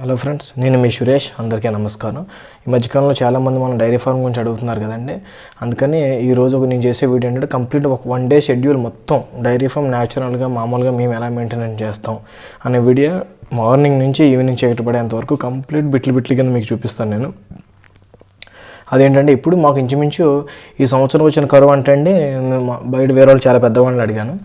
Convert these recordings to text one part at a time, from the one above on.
Hello friends నేను మీ సురేష్ అందరికీ నమస్కారం. ఈ మధ్యకాలంలో చాలామంది మన డైరీ ఫార్మ్ గురించి అడుగుతున్నారు కదండి. అందుకని ఈరోజు ఒక నేను చేసే వీడియో ఏంటంటే కంప్లీట్ ఒక వన్ డే షెడ్యూల్ మొత్తం డైరీ ఫార్మ్ న్యాచురల్గా మామూలుగా మేము ఎలా మెయింటెనెన్స్ చేస్తాం అనే వీడియో మార్నింగ్ నుంచి ఈవినింగ్ చీకటి వరకు కంప్లీట్ బిట్లు బిట్లు కింద మీకు చూపిస్తాను నేను. అదేంటంటే ఇప్పుడు మాకు ఇంచుమించు ఈ సంవత్సరం వచ్చిన కరువు అంటే అండి మా- బయట వేరే వాళ్ళు చాలా పెద్దవాళ్ళని అడిగాను.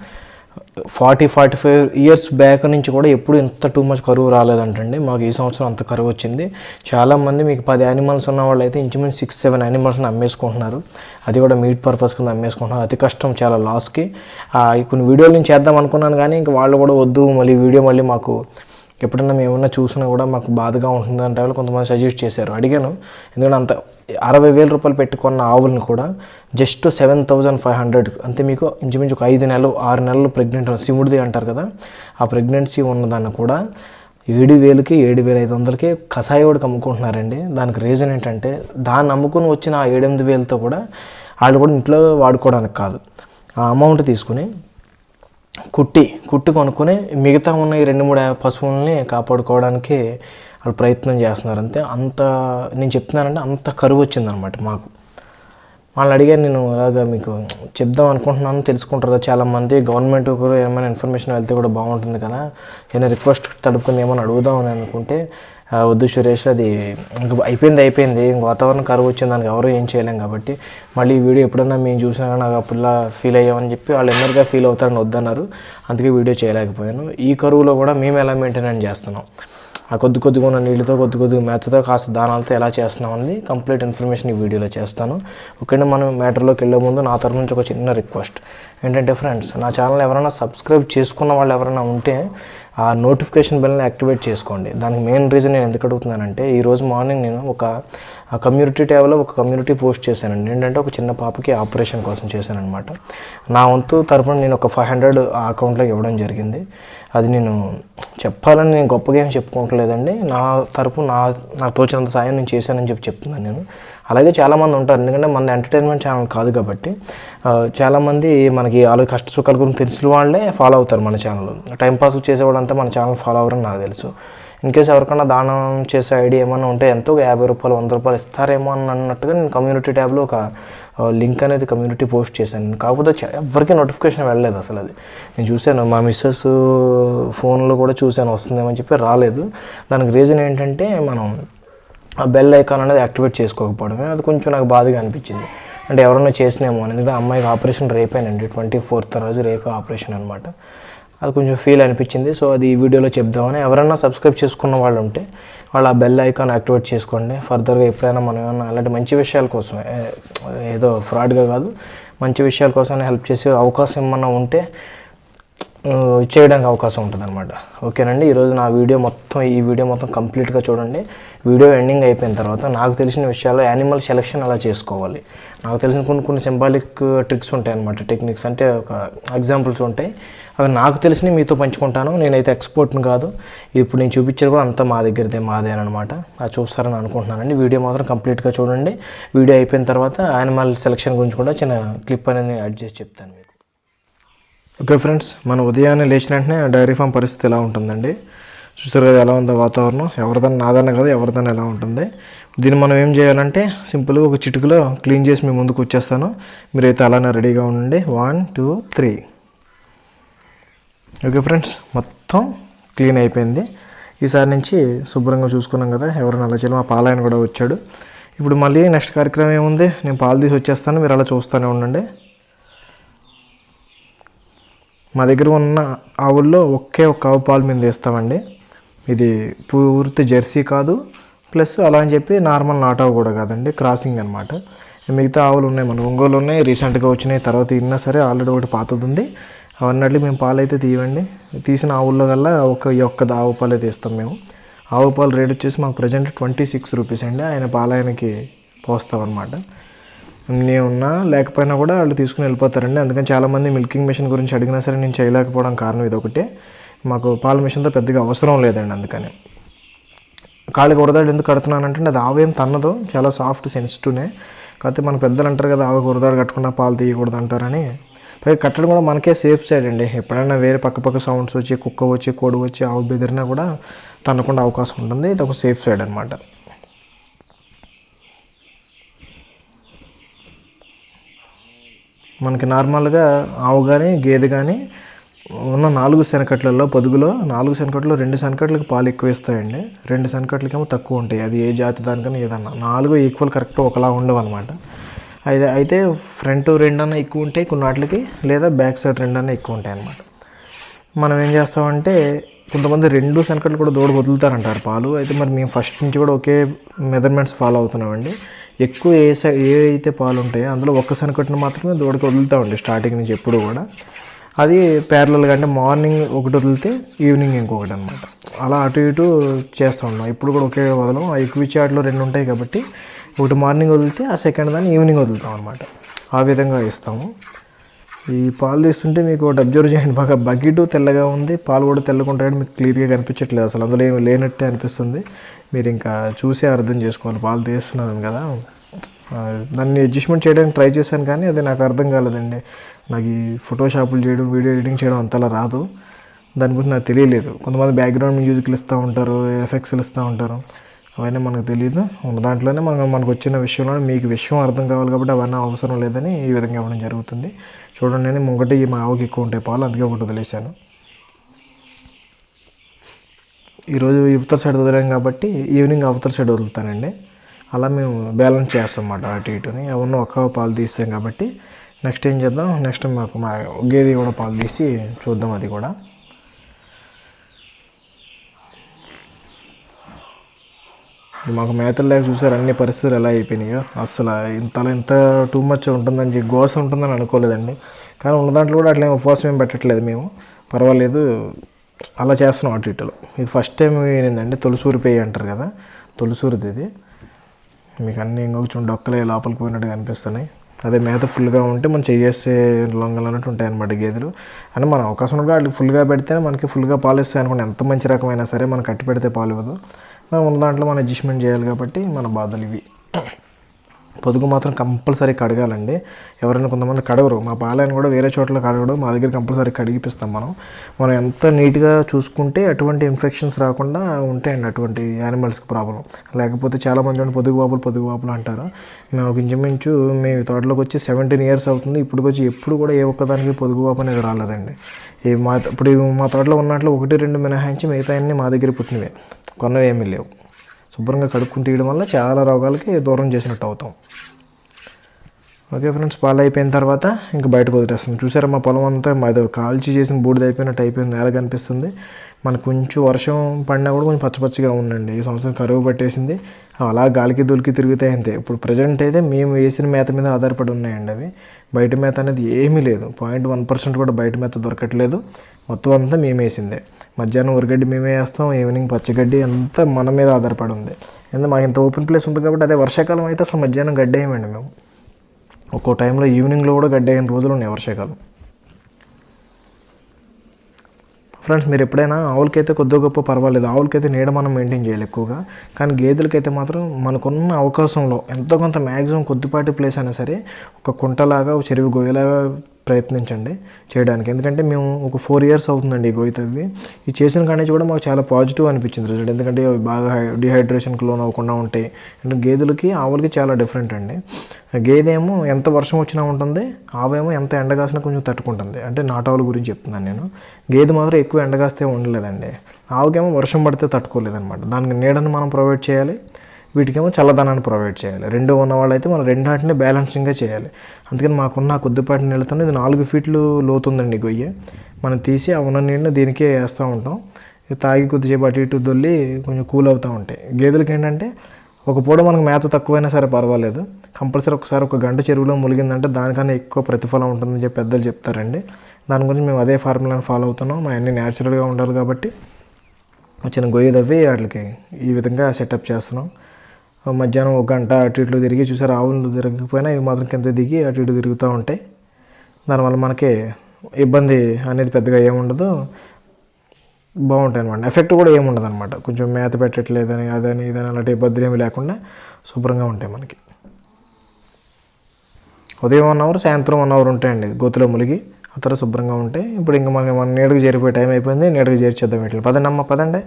Forty forty five years back నుంచి కూడా ఎప్పుడు ఇంత టూ మచ్ కరువు రాలేదంటండి. మాకు ఈ సంవత్సరం అంత కరువు వచ్చింది. చాలామంది మీకు పది యానిమల్స్ ఉన్న వాళ్ళు అయితే ఇంచుమించు సిక్స్ సెవెన్ యానిమల్స్ని అమ్మేసుకుంటున్నారు. అది కూడా మీట్ పర్పస్ కింద అమ్మేసుకుంటున్నారు. అతి కష్టం చాలా లాస్కి కొన్ని వీడియోలు నేను చేద్దాం అనుకున్నాను కానీ ఇంక వాళ్ళు కూడా వద్దు. మళ్ళీ వీడియో మళ్ళీ మాకు ఎప్పుడన్నా మేము ఏమన్నా చూసినా కూడా మాకు బాధగా ఉంటుంది అంటే వాళ్ళు కొంతమంది సజెస్ట్ చేశారు. అడిగాను ఎందుకంటే అంత అరవై వేల రూపాయలు పెట్టుకున్న ఆవులను కూడా just seven thousand five hundred అంతే మీకు ఇంచుమించు ఒక ఐదు నెలలు ఆరు నెలలు ప్రెగ్నెంట్ సిముడిది అంటారు కదా ఆ ప్రెగ్నెన్సీ ఉన్నదాన్ని కూడా ఏడు వేలకి ఏడు వేల ఐదు వందలకి కషాయోడికి అమ్ముకుంటున్నారండి. దానికి రీజన్ ఏంటంటే దాన్ని అమ్ముకుని వచ్చిన ఆ ఏడెనిమిది వేలతో కూడా వాళ్ళు కూడా ఇంట్లో వాడుకోవడానికి కాదు. ఆ అమౌంట్ తీసుకుని కుట్టి కుట్టి కొనుక్కొని మిగతా ఉన్న ఈ రెండు మూడు పశువుల్ని కాపాడుకోవడానికి వాళ్ళు ప్రయత్నం చేస్తున్నారు. అంతే అంత నేను చెప్తున్నానంటే అంత కరువు వచ్చిందనమాట మాకు. వాళ్ళని అడిగాను నేను అలాగా మీకు చెప్దాం అనుకుంటున్నాను తెలుసుకుంటారు చాలామంది. గవర్నమెంట్ కూడా ఏమైనా ఇన్ఫర్మేషన్ వెళ్తే కూడా బాగుంటుంది కదా. ఏమైనా రిక్వెస్ట్ తడుపుకుని ఏమైనా అడుగుదాం అని అనుకుంటే వద్దు సురేష్ అది ఇంక అయిపోయింది అయిపోయింది. ఇంక వాతావరణం కరువు వచ్చింది దానికి ఎవరు ఏం చేయలేం కాబట్టి మళ్ళీ ఈ వీడియో ఎప్పుడన్నా మేము చూసినా నాకు అప్పుడులా ఫీల్ అయ్యామని చెప్పి వాళ్ళు ఎన్నర్గా ఫీల్ అవుతారని వద్దన్నారు. అందుకే వీడియో చేయలేకపోయాను. ఈ కరువులో కూడా మేము ఎలా మెయింటైన్ చేస్తున్నాం? ఆ కొద్ది కొద్దిగా ఉన్న నీళ్ళతో కొద్ది కొద్దిగా మేతతో కాస్త దానాలతో ఎలా చేస్తున్నాం అనేది కంప్లీట్ ఇన్ఫర్మేషన్ ఈ వీడియోలో చేస్తాను. ఓకేనా మనం మ్యాటర్లోకి వెళ్ళే ముందు నా తరఫు నుంచి ఒక చిన్న రిక్వెస్ట్ ఏంటంటే ఫ్రెండ్స్ నా ఛానల్ ఎవరైనా సబ్స్క్రైబ్ చేసుకున్న వాళ్ళు ఎవరైనా ఉంటే ఆ నోటిఫికేషన్ బెల్ని యాక్టివేట్ చేసుకోండి. దానికి మెయిన్ రీజన్ నేను ఎందుకు అడుగుతున్నానంటే ఈరోజు మార్నింగ్ నేను ఒక కమ్యూనిటీ ట్యాబ్లో ఒక కమ్యూనిటీ పోస్ట్ చేశానండి. ఏంటంటే ఒక చిన్న పాపకి ఆపరేషన్ కోసం చేశానమాట నా వంతు తరపున నేను ఒక ఫైవ్ హండ్రెడ్ అకౌంట్లోకి ఇవ్వడం జరిగింది. అది నేను చెప్పాలని నేను గొప్పగా ఏం చెప్పుకోవట్లేదండి. నా తరపు నా నాకు తోచినంత సాయం నేను చేశానని చెప్పి చెప్తున్నాను నేను. అలాగే చాలామంది ఉంటారు. ఎందుకంటే మన ఎంటర్టైన్మెంట్ ఛానల్ కాదు కాబట్టి చాలామంది మనకి వాళ్ళ కష్ట సుఖాల గురించి తెలిసిన వాళ్ళే ఫాలో అవుతారు మన ఛానల్ టైంపాస్ చేసేవాళ్ళంతా మన ఛానల్ ఫాలో అవ్వరని నాకు తెలుసు. ఇన్ కేసు ఎవరికైనా దానం చేసే ఐడియా ఏమైనా ఉంటే ఎంతో ఒక యాభై రూపాయలు వంద రూపాయలు ఇస్తారేమో అని అన్నట్టుగా నేను కమ్యూనిటీ ట్యాబ్లో ఒక లింక్ అనేది కమ్యూనిటీ పోస్ట్ చేశాను. కాకపోతే ఎవరికీ నోటిఫికేషన్ వెళ్ళలేదు అసలు అది. నేను చూశాను మా మిస్సెస్ ఫోన్లో కూడా చూశాను వస్తుందేమని చెప్పి రాలేదు. దానికి రీజన్ ఏంటంటే మనం ఆ బెల్ ఐకాన్ అనేది యాక్టివేట్ చేసుకోకపోవడమే. అది కొంచెం నాకు బాధగా అనిపించింది. అంటే ఎవరైనా చేసినేమో అని. ఎందుకంటే అమ్మాయికి ఆపరేషన్ రేపేనండి ట్వంటీ ఫోర్త్ రోజు రేపే ఆపరేషన్ అనమాట అది కొంచెం ఫీల్ అనిపించింది. సో అది ఈ వీడియోలో చెప్దామని. ఎవరైనా సబ్స్క్రైబ్ చేసుకున్న వాళ్ళు ఉంటే వాళ్ళు ఆ బెల్ ఐకాన్ యాక్టివేట్ చేసుకోండి. ఫర్దర్గా ఎప్పుడైనా మనం ఏమన్నా అలాంటి మంచి విషయాల కోసం ఏదో ఫ్రాడ్గా కాదు. మంచి విషయాల కోసం హెల్ప్ చేసే అవకాశం ఏమన్నా ఉంటే చేయడానికి అవకాశం ఉంటుంది అనమాట ఓకేనండి ఈరోజు నా వీడియో మొత్తం ఈ వీడియో మొత్తం కంప్లీట్గా చూడండి. వీడియో ఎండింగ్ అయిపోయిన తర్వాత నాకు తెలిసిన విషయాలు యానిమల్ సెలెక్షన్ ఎలా చేసుకోవాలి. నాకు తెలిసిన కొన్ని కొన్ని సింబాలిక్ ట్రిక్స్ ఉంటాయి అనమాట టెక్నిక్స్ అంటే ఒక ఎగ్జాంపుల్స్ ఉంటాయి. అవి నాకు తెలిసినవి మీతో పంచుకుంటాను. నేనైతే ఎక్స్పర్ట్ని కాదు. ఇప్పుడు నేను చూపించేది కూడా అంతా మా దగ్గరదే మాదే అనమాట అది చూస్తారని అనుకుంటున్నానండి. వీడియో మాత్రం కంప్లీట్గా చూడండి. వీడియో అయిపోయిన తర్వాత యానిమల్ సెలెక్షన్ గురించి కూడా చిన్న క్లిప్ అనేది యాడ్ చేసి చెప్తాను మీకు. ఓకే ఫ్రెండ్స్ మన ఉదయాన్నే లేచిన వెంటనే డైరీ ఫామ్ పరిస్థితి ఎలా ఉంటుందండి? చూసారు కదా ఎలా ఉందో వాతావరణం. ఎవరిదన్నా నాదన్న కదా ఎవరిదన్నా ఎలా ఉంటుంది? దీన్ని మనం ఏం చేయాలంటే సింపుల్గా ఒక చిటుకులో క్లీన్ చేసి మీ ముందుకు వచ్చేస్తాను. మీరైతే అలానే రెడీగా ఉండండి. One two three. Okay friends మొత్తం క్లీన్ అయిపోయింది. ఈసారి నుంచి శుభ్రంగా చూసుకున్నాం కదా ఎవరైనా అలా చేయాలి మా పాలాయన కూడా వచ్చాడు. ఇప్పుడు మళ్ళీ నెక్స్ట్ కార్యక్రమం ఏముంది? నేను పాలు తీసి వచ్చేస్తాను మీరు అలా చూస్తూనే ఉండండి. మా దగ్గర ఉన్న ఆవుల్లో ఒకే ఒక ఆవు పాలు మేము తీస్తామండి. ఇది పూర్తి జెర్సీ కాదు. ప్లస్ అలా అని చెప్పి నార్మల్ నాటావు కూడా కాదండి. క్రాసింగ్ అనమాట మిగతా ఆవులు ఉన్నాయి. మన ఒంగోలు ఉన్నాయి. రీసెంట్గా వచ్చినాయి. తర్వాత ఇన్నా సరే ఆల్రెడీ ఒకటి పాతది ఉంది అవన్నట్లు మేము పాలు అయితే తీయండి తీసిన ఆవుల్లో కల్లా ఒక ఒక్క ఆవు పాలే తీస్తాం మేము. ఆవు పాలు రేట్ వచ్చేసి మాకు ప్రజెంట్ ట్వంటీ సిక్స్ రూపీస్ అండి. ఆయన పాలాయనకి పోస్తాం అనమాట నేను ఉన్నా లేకపోయినా కూడా వాళ్ళు తీసుకుని వెళ్ళిపోతారండి. అందుకని చాలామంది మిల్కింగ్ మిషన్ గురించి అడిగినా సరే నేను చేయలేకపోవడం కారణం ఇది మాకు పాల మిషన్తో పెద్దగా అవసరం లేదండి అందుకని. కాళ్ళకి ఉరదాడు ఎందుకు కడుతున్నానంటే అది ఆవేం తన్నదు. చాలా సాఫ్ట్ సెన్సిటివ్నే కాకపోతే మన పెద్దలు అంటారు కదా ఆవు ఉరదాడు కట్టకుండా పాలు తీయకూడదు అంటారని పైగా కట్టడం కూడా మనకే సేఫ్ సైడ్ అండి. ఎప్పుడైనా వేరే పక్క పక్క సౌండ్స్ వచ్చి కుక్క వచ్చి కోడి వచ్చి ఆవు బెదిరినా కూడా తనకుండా అవకాశం ఉంటుంది. ఇది ఒక సేఫ్ సైడ్ అనమాట మనకి నార్మల్గా ఆవు కానీ గేదె కానీ ఉన్న నాలుగు శనకట్లలో పొదుగులో నాలుగు శనకట్లు రెండు శనకట్లకు పాలు ఎక్కువ ఇస్తాయండి రెండు శనకట్లకేమో తక్కువ ఉంటాయి. అది ఏ జాతి దానికన్నా ఏదన్నా. నాలుగు ఈక్వల్ కరెక్ట్ ఒకలా ఉండవు అనమాట అయితే అయితే ఫ్రంట్ రెండన్నా ఎక్కువ ఉంటాయి కొన్ని వాటికి లేదా బ్యాక్ సైడ్ రెండన్నా ఎక్కువ ఉంటాయి అనమాట మనం ఏం చేస్తామంటే కొంతమంది రెండు శనకట్లు కూడా దూడ వదులుతారంటారు పాలు. అయితే మరి మేము ఫస్ట్ నుంచి కూడా ఒకే మెజర్మెంట్స్ ఫాలో అవుతున్నామండి. ఎక్కువ ఏ సై ఏ అయితే పాలు ఉంటాయో అందులో ఒక్క శనకట్టును మాత్రమే దూడకి వదులుతామండి స్టార్టింగ్ నుంచి ఎప్పుడు కూడా. అది ప్యారలల్గా అంటే మార్నింగ్ ఒకటి వదిలితే ఈవినింగ్ ఇంకొకటి అనమాట అలా అటు ఇటు చేస్తూ ఉన్నాం. ఇప్పుడు కూడా ఒకే వదలం. ఆ ఎక్కువ చాట్లో రెండు ఉంటాయి కాబట్టి ఒకటి మార్నింగ్ వదిలితే ఆ సెకండ్ దాన్ని ఈవినింగ్ వదులుతాం అనమాట ఆ విధంగా ఇస్తాము ఈ పాలు తీస్తుంటే మీకు ఒకటి అబ్జర్వ్ చేయండి. బాగా బకెట్ తెల్లగా ఉంది. పాలు కూడా తెల్లగా మీకు క్లియర్గా కనిపించట్లేదు అసలు. అందులో ఏమి లేనట్టే అనిపిస్తుంది. మీరు ఇంకా చూసే అర్థం చేసుకోవాలి. పాలు తీస్తున్నాను కదా. దాన్ని అడ్జస్ట్మెంట్ చేయడానికి ట్రై చేశాను కానీ అది నాకు అర్థం కాలేదండి. నాకు ఈ ఫోటోషాపులు చేయడం వీడియో ఎడిటింగ్ చేయడం అంతలా రాదు. దాని గురించి నాకు తెలియలేదు. కొంతమంది బ్యాక్గ్రౌండ్ మ్యూజిక్లు ఇస్తూ ఉంటారు ఎఫెక్ట్స్లు ఇస్తూ ఉంటారు. అవన్నీ మనకు తెలియదు ఉన్న దాంట్లోనే మనం మనకు వచ్చిన విషయంలో మీకు విషయం అర్థం కావాలి కాబట్టి అవన్నీ అవసరం లేదని ఈ విధంగా ఇవ్వడం జరుగుతుంది. చూడండి నేను ముంగటి మా ఆవుకి ఎక్కువ ఉంటాయి పాలు అందుకే ఒకటి వదిలేశాను. ఈరోజు ఇవతల సైడ్ వదిలాం కాబట్టి ఈవినింగ్ అవతల సైడ్ వదులుతానండి. అలా మేము బ్యాలెన్స్ చేస్తాం అన్నమాట అటు ఇటుని. ఎవరినో ఒక్క పాలు తీస్తాం కాబట్టి నెక్స్ట్ ఏం చేద్దాం? నెక్స్ట్ మాకు మా గేది కూడా పాలు తీసి చూద్దాం అది కూడా. మాకు మేతలు లేక చూసారు అన్ని పరిస్థితులు ఎలా అయిపోయినాయో. అసలు ఇంతలా ఇంత టూ మచ్ ఉంటుందని చెప్పి గోస ఉంటుందని అనుకోలేదండి. కానీ ఉన్న దాంట్లో కూడా అట్లా ఉపవాసం ఏం పెట్టట్లేదు మేము. పర్వాలేదు అలా చేస్తున్నాం అటు ఇటులో. ఇది ఫస్ట్ టైం ఏంటంటే తులసూరి పేయి అంటారు కదా తొలిసూరిది ఇది. మీకు అన్ని ఇంకొక చూడండి ఒక్కలే లోపలికి పోయినట్టు అనిపిస్తున్నాయి అదే మేత ఫుల్గా ఉంటే మనం చేసే లొంగలు అన్నట్టు ఉంటాయి అన్నమాట గేదెలు. అని మన అవకాశం కూడా వాటికి ఫుల్గా పెడితే మనకి ఫుల్గా పాలు ఇస్తాయి అనుకోండి ఎంత మంచి రకమైనా సరే మనం కట్టి పెడితే పాలు ఇవ్వదు. ఉన్న దాంట్లో మనం అడ్జస్ట్మెంట్ చేయాలి కాబట్టి మన బాధలు ఇవి. పొదుగు మాత్రం కంపల్సరీ కడగాలండి. ఎవరైనా కొంతమంది కడగరు. మా పాలైన కూడా వేరే చోట్ల కడగడు. మా దగ్గర కంపల్సరీ కడిగిపిస్తాం మనం. మనం ఎంత నీట్గా చూసుకుంటే అటువంటి ఇన్ఫెక్షన్స్ రాకుండా ఉంటాయండి అటువంటి యానిమల్స్కి ప్రాబ్లం లేకపోతే చాలామంది ఉండి పొదుగు బాబులు పొదుగు బాబులు అంటారు. మేము ఒక ఇంచుమించు మేము తోటలోకి వచ్చి సెవెంటీన్ ఇయర్స్ అవుతుంది. ఇప్పటికొచ్చి వచ్చి ఎప్పుడు కూడా ఏ ఒక్కదానికి పొదుగు బాబు అనేది రాలేదండి. ఈ మా ఇప్పుడు మా తోటలో ఉన్నట్లు ఒకటి రెండు మినహాయించి మిగతా అన్నీ మా దగ్గర పుట్టినవే. కొన్నవి ఏమీ లేవు. శుభ్రంగా కడుక్కుని తీయడం వల్ల చాలా రోగాలకి దూరం చేసినట్టు అవుతాం. ఓకే ఫ్రెండ్స్ పాలు అయిపోయిన తర్వాత ఇంకా బయటకు వదిలేస్తాం. చూసారా మా పొలం అంతా? మాది కాల్చి చేసిన బూడిద అయిపోయినట్టు అయిపోయింది. ఎలా కనిపిస్తుంది. మనకు కొంచెం వర్షం పడినా కూడా కొంచెం పచ్చపచ్చిగా ఉందండి ఈ సంవత్సరం కరువు పట్టేసింది. అలా గాలికి దొలికి తిరుగుతాయి అంతే. ఇప్పుడు ప్రజెంట్ అయితే మేము వేసిన మేత మీద ఆధారపడి ఉన్నాయండి అవి. బయట మేత అనేది ఏమీ లేదు. పాయింట్ వన్ పర్సెంట్ కూడా బయట మేత దొరకట్లేదు. మొత్తం అంతా మేము వేసిందే. మధ్యాహ్నం ఉరగడ్డి మేమే వేస్తాం. ఈవినింగ్ పచ్చగడ్డి అంతా మన మీద ఆధారపడి ఉంది. ఎందుకంటే మాకు ఇంత ఓపెన్ ప్లేస్ ఉంది కాబట్టి అదే వర్షాకాలం అయితే అసలు మధ్యాహ్నం గడ్డ వేయమండి మేము. ఒక్కో టైంలో ఈవినింగ్లో కూడా గడ్డ అయిన రోజులు ఉన్నాయి వర్షాకాలం. ఫ్రెండ్స్ మీరు ఎప్పుడైనా ఆవులకైతే కొద్దిగా గొప్ప పర్వాలేదు. ఆవులకైతే నీడ మనం మెయింటైన్ చేయాలి ఎక్కువగా. కానీ గేదెలకైతే మాత్రం మనకున్న అవకాశంలో ఎంతో కొంత మ్యాక్సిమం కొద్దిపాటి ప్లేస్ అయినా సరే ఒక కుంటలాగా చెరువు గొయ్యలాగా ప్రయత్నించండి చేయడానికి. ఎందుకంటే మేము ఒక ఫోర్ ఇయర్స్ అవుతుందండి ఈ గొయ్యి తవ్వి ఈ చేసిన కానీ కూడా మాకు చాలా పాజిటివ్ అనిపించింది రిజల్ట్ ఎందుకంటే అవి బాగా డిహైడ్రేషన్కి లోన్ అవ్వకుండా ఉంటాయి అంటే గేదెలకి ఆవులకి చాలా డిఫరెంట్ అండి. గేదె ఏమో ఎంత వర్షం వచ్చినా ఉంటుంది ఆవేమో ఎంత ఎండ కాసినా కొంచెం తట్టుకుంటుంది. అంటే నాటావుల గురించి చెప్తున్నాను నేను. గేదె మాత్రం ఎక్కువ ఎండ కాస్తే ఉండలేదండి. ఆవుకేమో వర్షం పడితే తట్టుకోలేదన్నమాట. దానికి నీడను మనం ప్రొవైడ్ చేయాలి. వీటికేమో చల్లదనాన్ని ప్రొవైడ్ చేయాలి. రెండు ఉన్న వాళ్ళైతే మనం రెండాటిని బ్యాలెన్సింగ్గా చేయాలి. అందుకని మాకున్న కొద్దిపాటి నీళ్ళతో ఇది నాలుగు ఫీట్లు లోతుందండి గొయ్య గొయ్యి. మనం తీసి ఆ ఉన్న నీళ్ళని దీనికే వేస్తూ ఉంటాం. తాగి కొద్దిసేపు అటు ఇటు దొల్లి కొంచెం కూల్ అవుతూ ఉంటాయి. గేదెలకి ఏంటంటే ఒక పూట మనకు మేత తక్కువైనా సరే పర్వాలేదు. కంపల్సరీ ఒకసారి ఒక గంట చెరువులో ములిగిందంటే దానికన్నా ఎక్కువ ప్రతిఫలం ఉంటుందని చెప్పి పెద్దలు చెప్తారండి. దాని గురించి మేము అదే ఫార్ములాని ఫాలో అవుతున్నాం. మా అన్ని న్యాచురల్గా ఉండాలి కాబట్టి వచ్చిన గొయ్యి తవ్వి వాటికి ఈ విధంగా సెటప్ చేస్తున్నాం. మధ్యాహ్నం ఒక గంట అటు ఇటు తిరిగి చూసారు ఆవులు తిరగకపోయినా ఇవి మాత్రం కింద దిగి అటు ఇటు తిరుగుతూ ఉంటాయి. దానివల్ల మనకి ఇబ్బంది అనేది పెద్దగా ఏముండదు బాగుంటాయి అనమాట ఎఫెక్ట్ కూడా ఏముండదు అనమాట కొంచెం మేత పెట్టట్లేదని అదని ఇదని అలాంటి ఇబ్బందులు ఏమి లేకుండా శుభ్రంగా ఉంటాయి మనకి. ఉదయం వన్ అవర్ సాయంత్రం వన్ అవర్ ఉంటాయండి. గోతులో ములిగి ఆ తర్వాత శుభ్రంగా ఉంటాయి. ఇప్పుడు ఇంకా మనకి మన నీడకు చేరిపోయే టైం అయిపోయింది. నీడకు చేర్చేద్దాం ఇట్లా పదండి అమ్మ పదండి.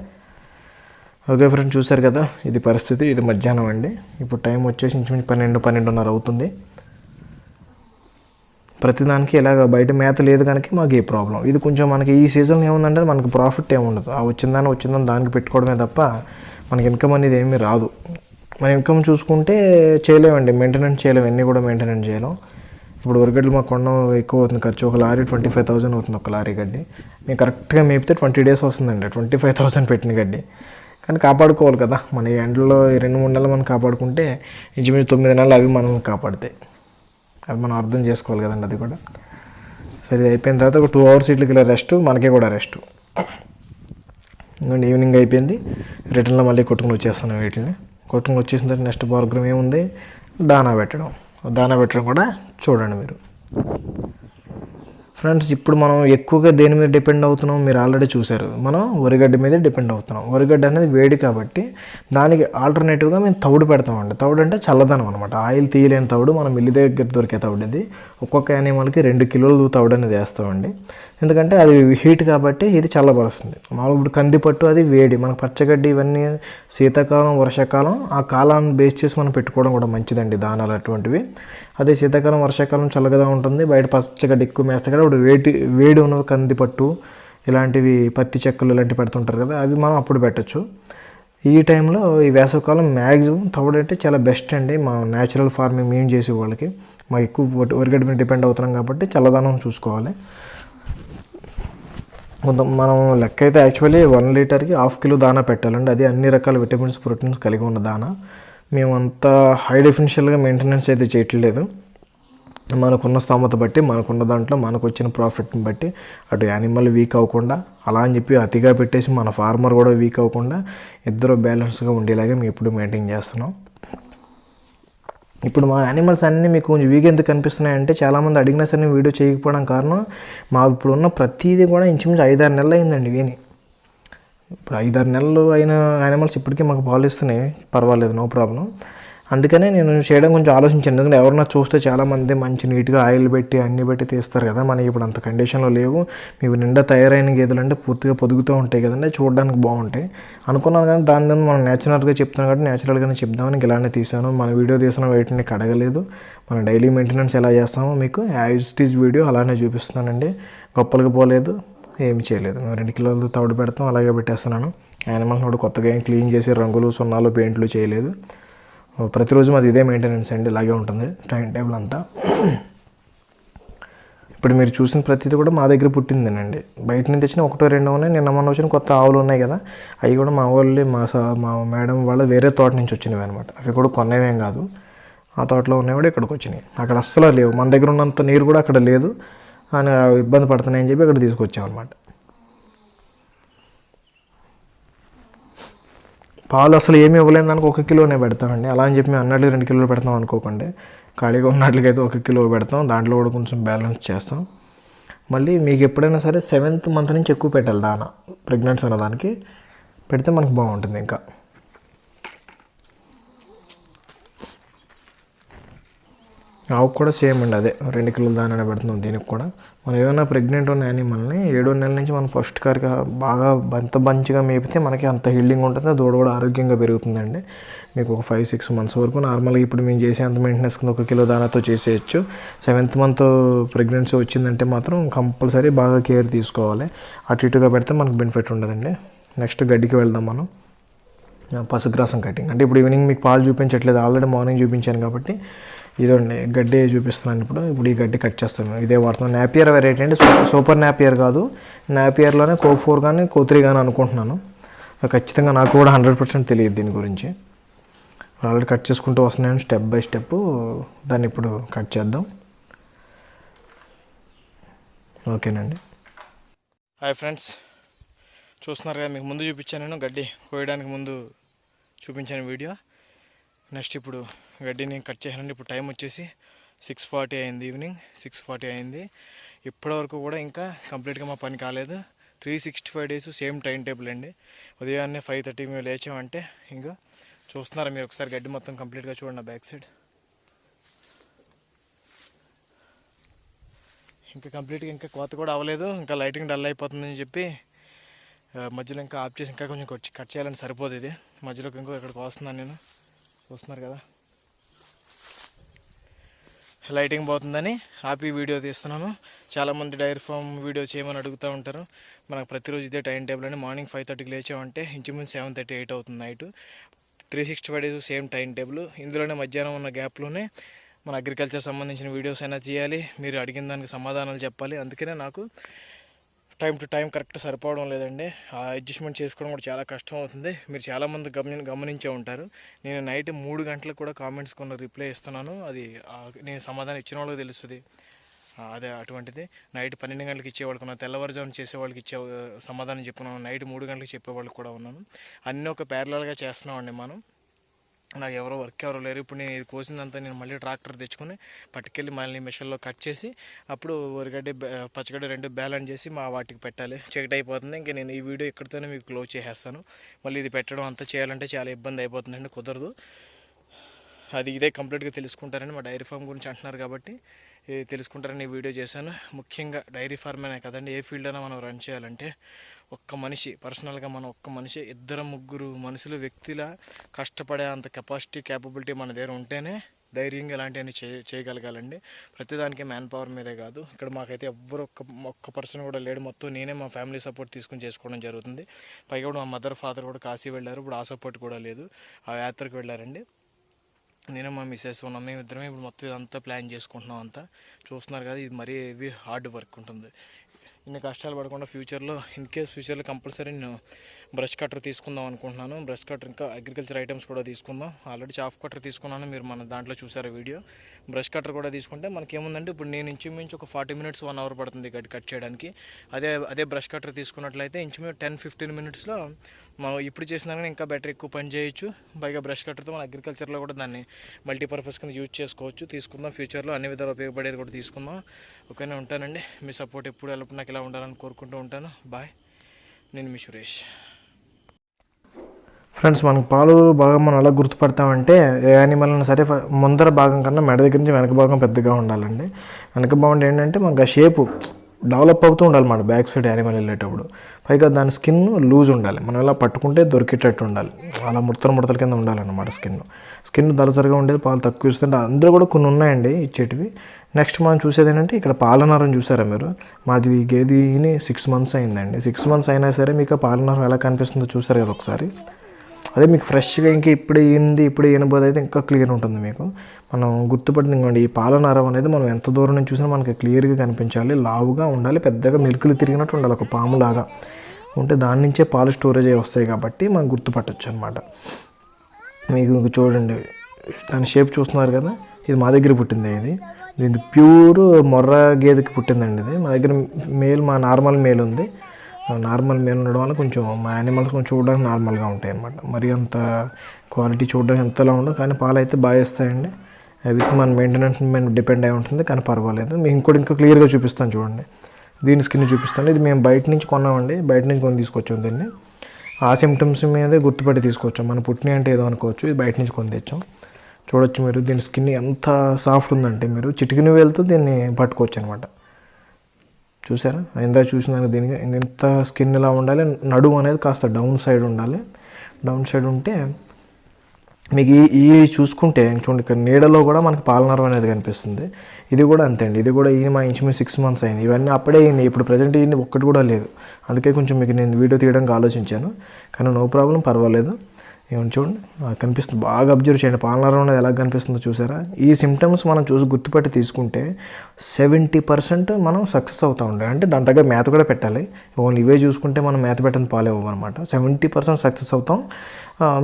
ఓకే ఫ్రెండ్స్ చూశారు కదా? ఇది పరిస్థితి ఇది మధ్యాహ్నం అండి. ఇప్పుడు టైం వచ్చేసి ఇంచుమించు పన్నెండు పన్నెండున్నర అవుతుంది. ప్రతిదానికి ఇలాగ బయట మేత లేదు కనుక మాకు ఈ ప్రాబ్లం ఇది కొంచెం మనకి ఈ సీజన్ ఏముందంటే మనకు ప్రాఫిట్ ఏముండదు ఆ వచ్చిందని వచ్చిందని దానికి పెట్టుకోవడమే తప్ప మనకి ఇన్కమ్ అనేది ఏమీ రాదు. మన ఇన్కమ్ చూసుకుంటే చేయలేమండి. మెయింటెనెన్స్ చేయలేము అన్నీ కూడా మెయింటెనెన్స్ చేయలేం. ఇప్పుడు వరగడ్లు మాకు కొండం ఎక్కువ అవుతుంది ఖర్చు. ఒక లారీ ట్వంటీ ఫైవ్ థౌసండ్ అవుతుంది ఒక లారీ గడ్డి. మేము కరెక్ట్గా మేపితే ట్వంటీ డేస్ వస్తుందండి. ట్వంటీ ఫైవ్ థౌసండ్ పెట్టిన గడ్డి. కానీ కాపాడుకోవాలి కదా. మన ఎండలో రెండు మూడు నెలలు మనం కాపాడుకుంటే ఇంచుమించు తొమ్మిది నెలలు అవి మనం కాపాడుతాయి అది మనం అర్థం చేసుకోవాలి కదండి అది కూడా. సరే అయిపోయిన తర్వాత ఒక టూ అవర్స్ ఇట్లకి రెస్ట్ మనకే కూడా రెస్ట్ ఇంకోండి ఈవినింగ్ అయిపోయింది. రిటర్న్లో మళ్ళీ కొట్టుకుని వచ్చేస్తున్నాం వీటిని. కొట్టుకుని వచ్చేసిన తర్వాత నెక్స్ట్ ప్రోగ్రామ్ ఏముంది? దానా పెట్టడం. దానా పెట్టడం కూడా చూడండి మీరు. ఫ్రెండ్స్ ఇప్పుడు మనం ఎక్కువగా దేని మీద డిపెండ్ అవుతున్నాం మీరు ఆల్రెడీ చూశారు. మనం వరిగడ్డ మీద డిపెండ్ అవుతున్నాం. వరిగడ్డ అనేది వేడి కాబట్టి దానికి ఆల్టర్నేటివ్గా మేము తవుడు పెడతామండి. తవుడు అంటే చల్లదనం అనమాట ఆయిల్ తీయలేని తవుడు మనం మిల్లి దగ్గర దొరికే తవుడు ఇది. ఒక్కొక్క యానిమల్కి రెండు కిలోలు తవుడు అనేది వేస్తామండి. ఎందుకంటే అది హీట్ కాబట్టి ఇది చల్లబరుస్తుంది. మామూలు ఇప్పుడు కందిపట్టు అది వేడి. మనకు పచ్చగడ్డి ఇవన్నీ శీతాకాలం వర్షాకాలం ఆ కాలాన్ని బేస్ చేసి మనం పెట్టుకోవడం కూడా మంచిదండి దానాలు అటువంటివి. అదే శీతాకాలం వర్షాకాలం చల్లగా ఉంటుంది. బయట పచ్చగడ్డ ఎక్కువ మేస్తాయి కదా ఇప్పుడు వేడి వేడి ఉన్న కందిపట్టు ఇలాంటివి పత్తి చెక్కలు ఇలాంటివి పెడుతుంటారు కదా అవి మనం అప్పుడు పెట్టచ్చు. ఈ టైంలో ఈ వేసవికాలం మ్యాక్సిమం తవుడంటే చాలా బెస్ట్ అండి. మా న్యాచురల్ ఫార్మింగ్ మేము చేసే వాళ్ళకి. మాకు ఎక్కువ వరి- వరిగడ్డ మీద డిపెండ్ అవుతున్నాం కాబట్టి చల్లదనం చూసుకోవాలి. మనం లెక్క అయితే యాక్చువల్లీ వన్ లీటర్కి హాఫ్ కిలో దానా పెట్టాలండి. అది అన్ని రకాల విటమిన్స్ ప్రోటీన్స్ కలిగి ఉన్న దానా. మేమంతా హై డెఫినిషియల్గా మెయింటెనెన్స్ అయితే చేయట్లేదు. మనకున్న స్తోమత బట్టి మనకున్న దాంట్లో మనకు వచ్చిన ప్రాఫిట్ని బట్టి అటు యానిమల్ వీక్ అవ్వకుండా అలా అని చెప్పి అతిగా పెట్టేసి మన ఫార్మర్ కూడా వీక్ అవ్వకుండా ఇద్దరు బ్యాలెన్స్గా ఉండేలాగా మేము ఎప్పుడు మెయింటైన్ చేస్తున్నాం. ఇప్పుడు మా యానిమల్స్ అన్నీ మీకు కొంచెం వీక్ ఎందుకు కనిపిస్తున్నాయంటే చాలామంది అడిగినా సరే వీడియో చేయకపోవడం కారణం మా ఇప్పుడు ఉన్న ప్రతిదీ కూడా ఇంచుమించు ఐదారు నెలలు అయిందండి వీని ఇప్పుడు ఐదారు నెలలు అయిన యానిమల్స్ ఇప్పటికీ మాకు పాలు ఇస్తున్నాయి. పర్వాలేదు నో ప్రాబ్లం అందుకనే నేను చేయడం కొంచెం ఆలోచించాను. ఎందుకంటే ఎవరన్నా చూస్తే చాలామంది మంచి నీట్గా ఆయిల్ పెట్టి అన్ని పెట్టి తీస్తారు కదా. మనకి ఇప్పుడు అంత కండిషన్లో లేవు. ఇవి నిండా తయారైన గేదెలు అంటే పూర్తిగా పొదుగుతూ ఉంటాయి కదండి. చూడడానికి బాగుంటాయి. అనుకున్నాను కానీ దాని మీద మనం న్యాచురల్గా చెప్తున్నాం కాబట్టి న్యాచురల్గానే చెప్దామని ఇలానే తీసాను మన వీడియో తీసిన వీటిని కడగలేదు. మన డైలీ మెయింటెనెన్స్ ఎలా చేస్తామో మీకు యాజ్ టీజ్ వీడియో అలానే చూపిస్తున్నానండి. గొప్పలకు పోలేదు. ఏమి చేయలేదు. మేము రెండు కిలోలు తవుడు పెడతాం అలాగే పెట్టేస్తున్నాను. యానిమల్స్ కూడా కొత్తగా ఏం క్లీన్ చేసి రంగులు సున్నాలు పెయింట్లు చేయలేదు. ప్రతిరోజు మాది ఇదే మెయింటెనెన్స్ అండి ఇలాగే ఉంటుంది టైం టేబుల్ అంతా. ఇప్పుడు మీరు చూసిన ప్రతిదీ కూడా మా దగ్గర పుట్టిందేనండి. బయట నుంచి తెచ్చిన ఒకటో రెండో ఉన్నాయి నిన్న మొన్న వచ్చిన కొత్త ఆవులు ఉన్నాయి కదా అవి కూడా మా వాళ్ళు మా సా మా మేడం వాళ్ళు వేరే తోట నుంచి వచ్చినవి అనమాట అవి కూడా కొన్నవేం కాదు. ఆ తోటలో ఉన్నాయి కూడా ఇక్కడికి వచ్చినాయి అక్కడ అస్సలు లేవు. మన దగ్గర ఉన్నంత నీరు కూడా అక్కడ లేదు. అని ఇబ్బంది పడుతున్నాయని చెప్పి అక్కడ తీసుకొచ్చామన్నమాట. పాలు అసలు ఏమి ఇవ్వలేదు దానికి ఒక కిలోనే పెడతామండి. అలా అని చెప్పి మేము అన్నట్లు రెండు కిలోలు పెడతాం అనుకోకండి. ఖాళీగా ఉన్నట్లకైతే ఒక కిలో పెడతాం. దాంట్లో కూడా కొంచెం బ్యాలెన్స్ చేస్తాం. మళ్ళీ మీకు ఎప్పుడైనా సరే సెవెంత్ మంత్ నుంచి ఎక్కువ పెట్టాలి దాన. ప్రెగ్నెన్సీ అన్న దానికి. పెడితే మనకు బాగుంటుంది ఇంకా. ఆవుకు కూడా సేమ్ అండి అదే. రెండు కిలోలు దానా పెడుతున్నాం దీనికి కూడా. మనం ఏమైనా ప్రెగ్నెంట్ ఉన్న యానిమల్ని ఏడో నెలల నుంచి మనం ఫస్ట్ కారుగా బాగా ఎంత మంచిగా మేపితే మనకి అంత హీల్డింగ్ ఉంటుంది దూడ కూడా ఆరోగ్యంగా పెరుగుతుందండి. మీకు ఒక ఫైవ్ సిక్స్ మంత్స్ వరకు నార్మల్గా ఇప్పుడు మేము చేసే అంత మెయింటెనెన్స్ కింద ఒక కిలో దానాతో చేసేయచ్చు. సెవెంత్ మంత్ ప్రెగ్నెన్సీ వచ్చిందంటే మాత్రం కంపల్సరీ బాగా కేర్ తీసుకోవాలి. అటు ఇటుగా పెడితే మనకు బెనిఫిట్ ఉండదండి. నెక్స్ట్ గడ్డికి వెళ్దాం మనం. పసుగ్రాసం కటింగ్ అంటే ఇప్పుడు ఈవినింగ్ మీకు పాలు చూపించట్లేదు. ఆల్రెడీ మార్నింగ్ చూపించాను కాబట్టి ఇదండి గడ్డి చూపిస్తున్నాను ఇప్పుడు. ఇప్పుడు ఈ గడ్డి కట్ చేస్తాను. ఇదే వాడుతున్నాను నాపియర్ వెరైటీ అండి? సూపర్ నాపియర్ కాదు. నాపియర్లోనే కో ఫోర్ కానీ కో త్రీ కానీ అనుకుంటున్నాను. ఖచ్చితంగా నాకు కూడా హండ్రెడ్ పర్సెంట్ తెలియదు దీని గురించి. ఆల్రెడీ కట్ చేసుకుంటూ వస్తున్నాను. స్టెప్ బై స్టెప్ దాన్ని ఇప్పుడు కట్ చేద్దాం. ఓకేనండి. హాయ్ ఫ్రెండ్స్ చూస్తున్నారు కదా మీకు ముందు చూపించాను నేను గడ్డి కోయడానికి ముందు చూపించాను వీడియో. నెక్స్ట్ ఇప్పుడు గడ్డి నేను కట్ చేశానండి. ఇప్పుడు టైం వచ్చేసి సిక్స్ ఫార్టీ అయింది ఈవినింగ్. సిక్స్ ఫార్టీ అయింది. ఇప్పటివరకు కూడా ఇంకా కంప్లీట్గా మా పని కాలేదు. Three sixty five days same time table అండి. ఉదయాన్నే ఫైవ్ థర్టీ మేము లేచామంటే ఇంకా చూస్తున్నారా మీరు ఒకసారి గడ్డి మొత్తం కంప్లీట్గా చూడండి బ్యాక్ సైడ్. ఇంకా కంప్లీట్గా ఇంకా కోత కూడా అవ్వలేదు. ఇంకా లైటింగ్ డల్ అయిపోతుందని చెప్పి మధ్యలో ఇంకా ఆఫ్ చేసి ఇంకా కొంచెం కట్ చేయాలని సరిపోదు ఇది. మధ్యలోకి ఇంకో ఇక్కడికి వస్తున్నాను నేను. చూస్తున్నారు కదా? లైటింగ్ పోతుందని ఆపి వీడియో తీస్తున్నాను. చాలామంది డైరీ ఫామ్ వీడియో చేయమని అడుగుతూ ఉంటారు. మనకు ప్రతిరోజు ఇదే టైం టేబుల్ అని మార్నింగ్ ఫైవ్ థర్టీకి లేచామంటే ఇంచుమించు సెవెన్ థర్టీ ఎయిట్ అవుతుంది night. Three sixty five days same time table. ఇందులోనే మధ్యాహ్నం ఉన్న గ్యాప్లోనే మన అగ్రికల్చర్ సంబంధించిన వీడియోస్ అయినా చేయాలి మీరు అడిగిన దానికి సమాధానాలు చెప్పాలి. అందుకనే నాకు టైం టు టైం కరెక్ట్ సరిపోవడం లేదండి. ఆ అడ్జస్ట్మెంట్ చేసుకోవడం కూడా చాలా కష్టం అవుతుంది. మీరు చాలామంది గమని గమనించే ఉంటారు. నేను నైట్ మూడు గంటలకు కూడా కామెంట్స్ కొన్ని రిప్లై ఇస్తున్నాను. అది నేను సమాధానం ఇచ్చిన వాళ్ళకి తెలుస్తుంది. అదే అటువంటిది. నైట్ పన్నెండు గంటలకు ఇచ్చేవాళ్ళకి ఉన్నాను. తెల్లవారుజామున చేసేవాళ్ళకి ఇచ్చే సమాధానం చెప్పుకున్నాను నైట్ మూడు గంటలకు చెప్పేవాళ్ళకి కూడా ఉన్నాను. అన్నీ ఒక ప్యారలల్గా చేస్తున్నామండి మనం. నాకు ఎవరో వర్క్ ఎవరో లేరు. ఇప్పుడు నేను ఇది కోసిందంతా నేను మళ్ళీ ట్రాక్టర్ తెచ్చుకొని పట్టుకెళ్ళి మళ్ళీ మిషన్లో కట్ చేసి అప్పుడు వరిగడ్డి బె- పచ్చగడ్డి రెండు బ్యాలెన్స్ చేసి మా వాటికి పెట్టాలి. చీకటి అయిపోతుంది. ఇంకా నేను ఈ వీడియో ఇక్కడితోనే మీకు క్లోజ్ చేసేస్తాను. మళ్ళీ ఇది పెట్టడం అంతా చేయాలంటే చాలా ఇబ్బంది అయిపోతుందండి. కుదరదు. అది ఇదే కంప్లీట్గా తెలుసుకుంటారని మా డైరీ ఫామ్ గురించి అంటున్నారు కాబట్టి తెలుసుకుంటారని వీడియో చేశాను. ముఖ్యంగా డైరీ ఫార్మ్ అనే కదండి ఏ ఫీల్డ్ అయినా మనం రన్ చేయాలంటే ఒక్క మనిషి పర్సనల్గా మనం ఒక్క మనిషి ఇద్దరు ముగ్గురు మనుషులు వ్యక్తిలా కష్టపడే అంత కెపాసిటీ క్యాపబిలిటీ మన దగ్గర ఉంటేనే ధైర్యంగా ఇలాంటివన్నీ చే చేయగలగాలండి. ప్రతిదానికి మ్యాన్ పవర్ మీదే కాదు. ఇక్కడ మాకైతే ఎవ్వరు ఒక్క ఒక్క పర్సన్ కూడా లేడు. మొత్తం నేనే మా ఫ్యామిలీ సపోర్ట్ తీసుకుని చేసుకోవడం జరుగుతుంది. పైగా కూడా మా మదర్ ఫాదర్ కూడా కాశీ వెళ్ళారు. ఇప్పుడు ఆ సపోర్ట్ కూడా లేదు. ఆ యాత్రకు వెళ్ళారండి. నేను మా మిస్సెస్ ఉన్నాం మేము ఇద్దరమే ఇప్పుడు మొత్తం ఇదంతా ప్లాన్ చేసుకుంటున్నాం అంతా. చూస్తున్నారు కదా ఇది మరీ ఇవి హార్డ్ వర్క్ ఉంటుంది. ఇన్ని కష్టాలు పడకుండా ఫ్యూచర్లో ఇన్ కేస్ ఫ్యూచర్లో కంపల్సరీ నేను బ్రష్ కట్టర్ తీసుకుందాం అనుకుంటున్నాను. బ్రష్ కట్టర్ ఇంకా అగ్రికల్చర్ ఐటమ్స్ కూడా తీసుకుందాం. ఆల్రెడీ చాఫ్ కట్టర్ తీసుకున్నాను మీరు మన దాంట్లో చూసారు వీడియో బ్రష్ కట్టర్ కూడా తీసుకుంటే మనకి ఏముందంటే ఇప్పుడు నేను ఇంచుమించు ఒక ఫార్టీ మినిట్స్ వన్ అవర్ పడుతుంది గడ్డి కట్ చేయడానికి. అదే అదే బ్రష్ కట్టర్ తీసుకున్నట్లయితే ఇంచుమించు టెన్ ఫిఫ్టీన్ మినిట్స్లో మనం ఇప్పుడు చేసినా కానీ ఇంకా బెటర్ ఎక్కువ పని చేయొచ్చు. పైగా బ్రష్ కట్టర్తో మన అగ్రికల్చర్లో కూడా దాన్ని మల్టీపర్పస్ కింద యూజ్ చేసుకోవచ్చు. తీసుకుందాం. ఫ్యూచర్లో అన్ని విధాలు ఉపయోగపడేది కూడా తీసుకుందాం. ఓకేనే? ఉంటానండి. మీ సపోర్ట్ ఎప్పుడు ఎల్లప్పుడు నాకు ఇలా ఉండాలని కోరుకుంటూ ఉంటాను. బాయ్ నేను మీ సురేష్. ఫ్రెండ్స్ మనకు పాలు బాగా మనం ఎలా గుర్తుపడతామంటే ఏ యానిమల్ని సరే ముందర భాగం కన్నా మెడ దగ్గర నుంచి వెనక భాగం పెద్దగా ఉండాలండి. వెనక భాగం ఏంటంటే మనకు ఆ షేపు డెవలప్ అవుతూ ఉండాలి మన బ్యాక్ సైడ్ యానిమల్ వెళ్ళేటప్పుడు. పైగా దాని స్కిన్ లూజ్ ఉండాలి. మనం ఎలా పట్టుకుంటే దొరికేటట్టు ఉండాలి. అలా ముడతలు ముడతల కింద ఉండాలన్నమాట స్కిన్. స్కిన్ దళసరిగా ఉండేది పాలు తక్కువ ఇస్తుంటే అందరూ కూడా కొన్ని ఉన్నాయండి ఇచ్చేటివి. నెక్స్ట్ మనం చూసేది ఏంటంటే ఇక్కడ పాలనారం చూసారా మీరు? మాది గేదిని సిక్స్ మంత్స్ అయిందండి. సిక్స్ మంత్స్ అయినా సరే మీకు పాలనారం ఎలా కనిపిస్తుందో చూసారు కదా ఒకసారి. అదే మీకు ఫ్రెష్గా ఇంకా ఇప్పుడు ఏంది ఇప్పుడు ఏనబోదు అయితే ఇంకా క్లియర్ ఉంటుంది మీకు. మనం గుర్తుపట్టింది ఇంకోండి ఈ పాలనరం అనేది మనం ఎంత దూరం నుంచి చూసినా మనకి క్లియర్గా కనిపించాలి లావుగా ఉండాలి పెద్దగా మెలుకులు తిరిగినట్టు ఉండాలి ఒక పాములాగా. ఉంటే దాని నుంచే పాలు స్టోరేజ్ అయ్యి వస్తాయి కాబట్టి మనం గుర్తుపట్టచ్చు అనమాట మీకు ఇంక చూడండి దాని షేప్ చూస్తున్నారు కదా ఇది మా దగ్గర పుట్టింది ఇది. ఇది ప్యూర్ మొర్ర గేదెకి పుట్టిందండి ఇది. మా దగ్గర మేల్ మా నార్మల్ మేల్ ఉంది నార్మల్ మీద ఉండడం వల్ల కొంచెం మా యానిమల్స్ కొంచెం చూడడానికి నార్మల్గా ఉంటాయి అనమాట మరి అంత క్వాలిటీ చూడడానికి ఎంతలా ఉండదు కానీ పాలు అయితే బాగా ఇస్తాయండి విత్ మన మెయింటెనెన్స్ మీద డిపెండ్ అయి ఉంటుంది కానీ పర్వాలేదు. మేము ఇంకోటి ఇంకా క్లియర్గా చూపిస్తాను చూడండి. దీని స్కిన్ చూపిస్తాను. ఇది మేము బయట నుంచి కొన్నామండి. బయట నుంచి కొని తీసుకొచ్చాం దీన్ని. ఆ సిమ్టమ్స్ మీదే గుర్తుపట్టి తీసుకొచ్చాం. మన పుట్టిన అంటే ఏదో అనుకోవచ్చు ఇది బయట నుంచి కొని తెచ్చాం. చూడొచ్చు మీరు దీని స్కిన్ ఎంత సాఫ్ట్ ఉందంటే మీరు చిటికిన వేలుతో దీన్ని పట్టుకోవచ్చు అనమాట చూసారా? ఇందా చూసినాక దీనికి ఇంత స్కిన్ ఇలా ఉండాలి నడుము అనేది కాస్త డౌన్ సైడ్ ఉండాలి. డౌన్ సైడ్ ఉంటే మీకు ఈ ఈ చూసుకుంటే చూడండి ఇక్కడ నీడలో కూడా మనకి పాలనరం అనేది కనిపిస్తుంది. ఇది కూడా అంతే అండి. ఇది కూడా ఈయన మా ఇంచుమించు సిక్స్ మంత్స్ అయింది. ఇవన్నీ అప్పుడే అయింది ఇప్పుడు ప్రజెంట్ ఈయన ఒక్కటి కూడా లేదు. అందుకే కొంచెం మీకు నేను వీడియో తీయడానికి ఆలోచించాను. కానీ నో ప్రాబ్లం పర్వాలేదు. ఏమన్నా చూడండి. కనిపిస్తుంది. బాగా అబ్జర్వ్ చేయండి. పాలనరం అనేది ఎలా కనిపిస్తుందో చూసారా? ఈ సిమ్టమ్స్ మనం చూసి గుర్తుపెట్టి తీసుకుంటే సెవెంటీ పర్సెంట్ మనం సక్సెస్ అవుతా ఉండే. అంటే దాని తగ్గ మేత కూడా పెట్టాలి. ఓన్లీ ఇవే చూసుకుంటే మనం మేత పెట్టని పాలు అనమాట సెవెంటీ పర్సెంట్ సక్సెస్ అవుతాం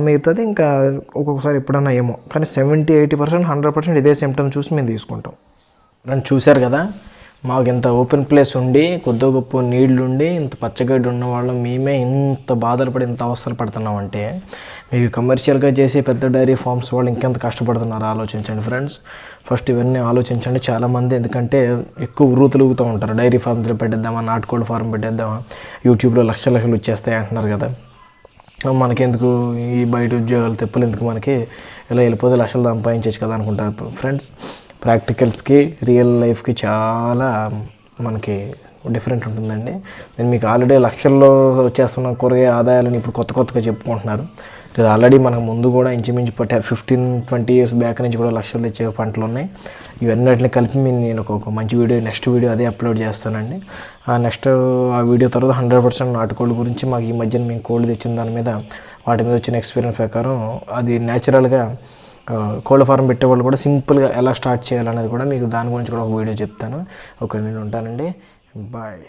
మిగతాది ఇంకా ఒక్కొక్కసారి ఎప్పుడన్నా ఏమో. కానీ seventy eighty percent hundred percent ఇదే సిమ్టమ్ చూసి మేము తీసుకుంటాం. నన్ను చూశారు కదా? మాకు ఇంత ఓపెన్ ప్లేస్ ఉండి కొద్ది గొప్ప నీళ్ళుండి ఇంత పచ్చగడ్డి ఉన్నవాళ్ళం మేమే ఇంత బాధలు పడి ఇంత అవసరం పడుతున్నామంటే మీకు కమర్షియల్గా చేసే పెద్ద డైరీ ఫార్మ్స్ వాళ్ళు ఇంకెంత కష్టపడుతున్నారు ఆలోచించండి ఫ్రెండ్స్. ఫస్ట్ ఇవన్నీ ఆలోచించండి చాలామంది ఎందుకంటే ఎక్కువ వృతులుగుతూ ఉంటారు. డైరీ ఫార్మ్ పెట్టేద్దామా నాటుకోళ్ళ ఫార్మ్ పెట్టేద్దామా యూట్యూబ్లో లక్ష లక్షలు వచ్చేస్తాయి అంటున్నారు కదా. మనకెందుకు ఈ బయట ఉద్యోగాలు తెప్పులు ఎందుకు మనకి? ఇలా వెళ్ళిపోతే లక్షలు సంపాదించవచ్చు కదా అనుకుంటారు ఫ్రెండ్స్. ప్రాక్టికల్స్కి రియల్ లైఫ్కి చాలా మనకి డిఫరెంట్ ఉంటుందండి. నేను మీకు ఆల్రెడీ లక్షల్లో వచ్చేస్తున్న కూరగాయ ఆదాయాలని ఇప్పుడు కొత్త కొత్తగా చెప్పుకుంటున్నారు. లేదు ఆల్రెడీ మనకు ముందు కూడా ఇంచుమించు పట్టే ఫిఫ్టీన్ ట్వంటీ ఇయర్స్ బ్యాక్ నుంచి కూడా లక్షలు తెచ్చే పంటలు ఉన్నాయి ఇవన్నీ కలిపి నేను ఒక మంచి వీడియో నెక్స్ట్ వీడియో అదే అప్లోడ్ చేస్తానండి. ఆ నెక్స్ట్ ఆ వీడియో తర్వాత హండ్రెడ్ పర్సెంట్ నాటుకోళ్ళు గురించి మాకు ఈ మధ్యన మేము కోళ్ళు తెచ్చిన దాని మీద వాటి మీద వచ్చిన ఎక్స్పీరియన్స్ ప్రకారం అది న్యాచురల్గా కోళ్ళ ఫారం పెట్టేవాళ్ళు కూడా సింపుల్గా ఎలా స్టార్ట్ చేయాలనేది కూడా మీకు దాని గురించి కూడా ఒక వీడియో చెప్తాను. ఓకే నేను ఉంటానండి. బాయ్.